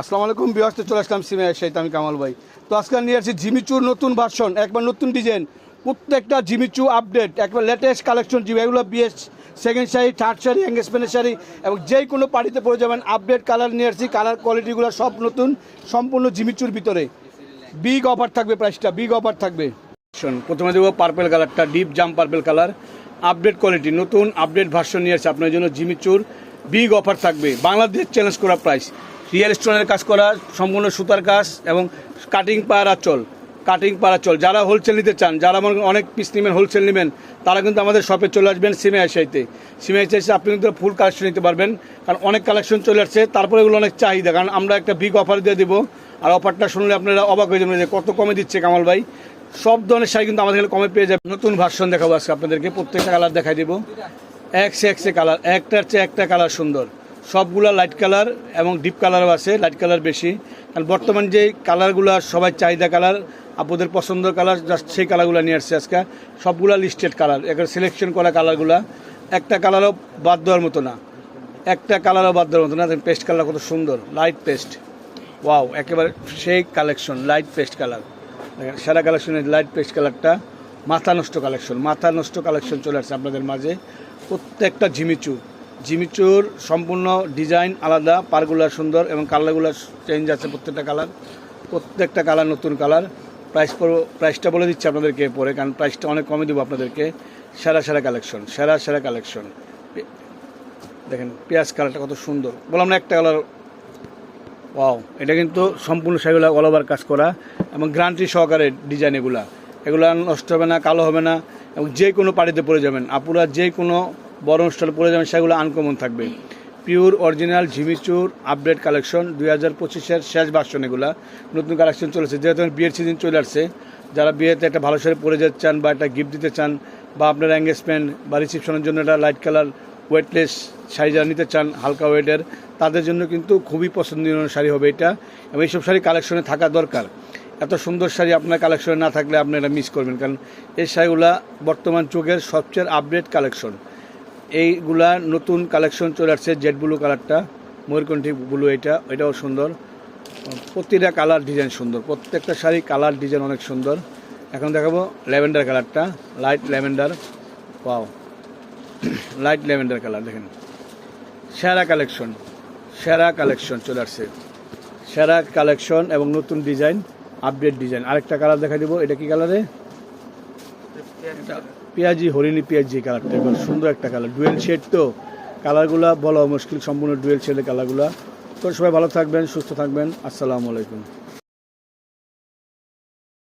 আসসালামু আলাইকুম বিয়াসতে চলে আসলাম সিমে সেই আমি কামাল ভাই। তো আজকে নিয়ে আসছি জিমিচুর নতুন ভার্সন একবার নতুন ডিজাইন প্রত্যেকটা জিমিচু আপডেট একবার লেটেস্ট কালেকশন জিমি, এগুলো বিএস সেকেন্ড শাড়ি থার্ড শাড়ি এঙ্গেজমেন্টের শাড়ি, এবং যে কোনো পার্টিতে পড়ে যাবেন আপডেট কালার নিয়ে আসছি কালার কোয়ালিটিগুলো সব নতুন, সম্পূর্ণ জিমিচুর ভিতরে। বিগ অফার থাকবে প্রাইসটা বিগ অফার থাকবে। প্রথমে দেবো পার্পেল কালারটা ডিপ জাম পার্পেল কালার আপডেট কোয়ালিটি নতুন আপডেট ভার্সন নিয়ে আসছে, আপনার জন্য জিমিচুর বিগ অফার থাকবে। বাংলাদেশ চ্যালেঞ্জ করা প্রাইস রিয়েল স্টোনের কাজ করা, সম্পূর্ণ সুতার কাজ এবং কাটিং পাড়া চল, কাটিং পাড়া চল। যারা হোলসেল নিতে চান, যারা মনে অনেক পিস নেবেন হোলসেল নেবেন, তারা কিন্তু আমাদের শপে চলে আসবেন সিমে আসাইতে সিমে এসে আপনি কিন্তু ফুল কালেকশন নিতে পারবেন, কারণ অনেক কালেকশন চলে আসছে, তারপরে এগুলো অনেক চাহিদা, কারণ আমরা একটা বিগ অফার দিয়ে দেবো। আর অফারটা শুনলে আপনারা অবাক হয়ে যাবেন যে কত কমে দিচ্ছে কামাল ভাই। সব ধরনের শাড়ি কিন্তু আমাদের এখানে কমে পেয়ে যাবে নতুন ভার্সন দেখাবো আজকে আপনাদেরকে, প্রত্যেকটা কালার দেখাই দেবো। একশে একশে কালার একটার চেয়ে একটা কালার সুন্দর। সবগুলা লাইট কালার এবং ডিপ কালারও আছে লাইট কালার বেশি। কারণ বর্তমান যে কালারগুলো সবাই চাহিদা কালার আপনাদের পছন্দের কালার জাস্ট সেই কালারগুলো নিয়ে আসছে আজকে। সবগুলা লিস্টেড কালার এখানে সিলেকশন করা কালারগুলা একটা কালারও বাদ দেওয়ার মতো না। একটা কালারও বাদ দেওয়ার মতো না। পেস্ট কালার কত সুন্দর। লাইট পেস্ট ওয়াও একেবারে সেই কালেকশন লাইট পেস্ট কালার দেখেন, সেরা কালেকশনের লাইট পেস্ট কালারটা মাথা নষ্ট কালেকশন মাথা নষ্ট কালেকশন চলে আসছে আপনাদের মাঝে। প্রত্যেকটা ঝিমিচু। ঝিমিচুর সম্পূর্ণ ডিজাইন আলাদা, পারগুলা সুন্দর এবং কালারগুলো চেঞ্জ আছে প্রত্যেকটা কালার প্রত্যেকটা কালার নতুন কালার। প্রাইস প্রাইসটা বলে দিচ্ছি আপনাদেরকে পরে কারণ প্রাইসটা অনেক কমে দেবো আপনাদেরকে। সেরা সেরা কালেকশন সেরা সেরা কালেকশন দেখেন, পেঁয়াজ কালারটা কত সুন্দর। বললাম না একটা কালার ওয়াও এটা কিন্তু সম্পূর্ণ সেগুলো অল ওভার কাজ করা এবং গ্রান্টি সহকারে ডিজাইন এগুলা। এগুলো নষ্ট হবে না, কালো হবে না এবং যে কোনো পার্টিতে পড়ে যাবেন। আপুরা যে কোনো বড় অনুষ্ঠানে পরে যাবেন, সেগুলো আনকমন থাকবে। পিওর অরিজিনাল ঝিমিচুর আপডেট কালেকশন দুই হাজার পঁচিশের শেষ ভার্সন এগুলা। নতুন কালেকশন চলেছে। যেহেতু বিয়ের সিজন চলে আসছে, যারা বিয়েতে একটা ভালো শাড়ি পরে যেতে চান বা একটা গিফট দিতে চান, বা আপনার এঙ্গেজমেন্ট বা রিসিপশনের জন্য একটা লাইট কালার ওয়েটলেস শাড়ি যারা নিতে চান, হালকা ওয়েটের তাদের জন্য কিন্তু খুবই পছন্দনীয় শাড়ি হবে এটা। এবং এইসব শাড়ি কালেকশনে থাকা দরকার। এত সুন্দর শাড়ি আপনার কালেকশনে না থাকলে আপনি এটা মিস করবেন। কারণ এই শাড়িগুলা বর্তমান যুগের সবচেয়ে আপডেট কালেকশন এইগুলা নতুন কালেকশন চলে আসছে জেড ব্লু কালারটা ময়ূরকণ্ঠী ব্লু এটা এটাও সুন্দর। প্রতিটা কালার ডিজাইন সুন্দর প্রত্যেকটা শাড়ি কালার ডিজাইন অনেক সুন্দর। এখন দেখাবো ল্যাভেন্ডার কালারটা লাইট ল্যাভেন্ডার পাও লাইট ল্যাভেন্ডার কালার দেখেন। সেরা কালেকশন সেরা কালেকশন চলে আসছে। সেরা কালেকশন এবং নতুন ডিজাইন আপডেট ডিজাইন আরেকটা কালার দেখা দিব এটা কি কালারে এটা পেঁয়াজি, হরিণী পেঁয়াজি কালারটা এবার সুন্দর একটা কালার ডুয়েল শেড তো। কালারগুলা বলা মুশকিল, সম্পূর্ণ ডুয়েল শেডের কালারগুলা তো সবাই ভালো থাকবেন, সুস্থ থাকবেন। আসসালামু আলাইকুম।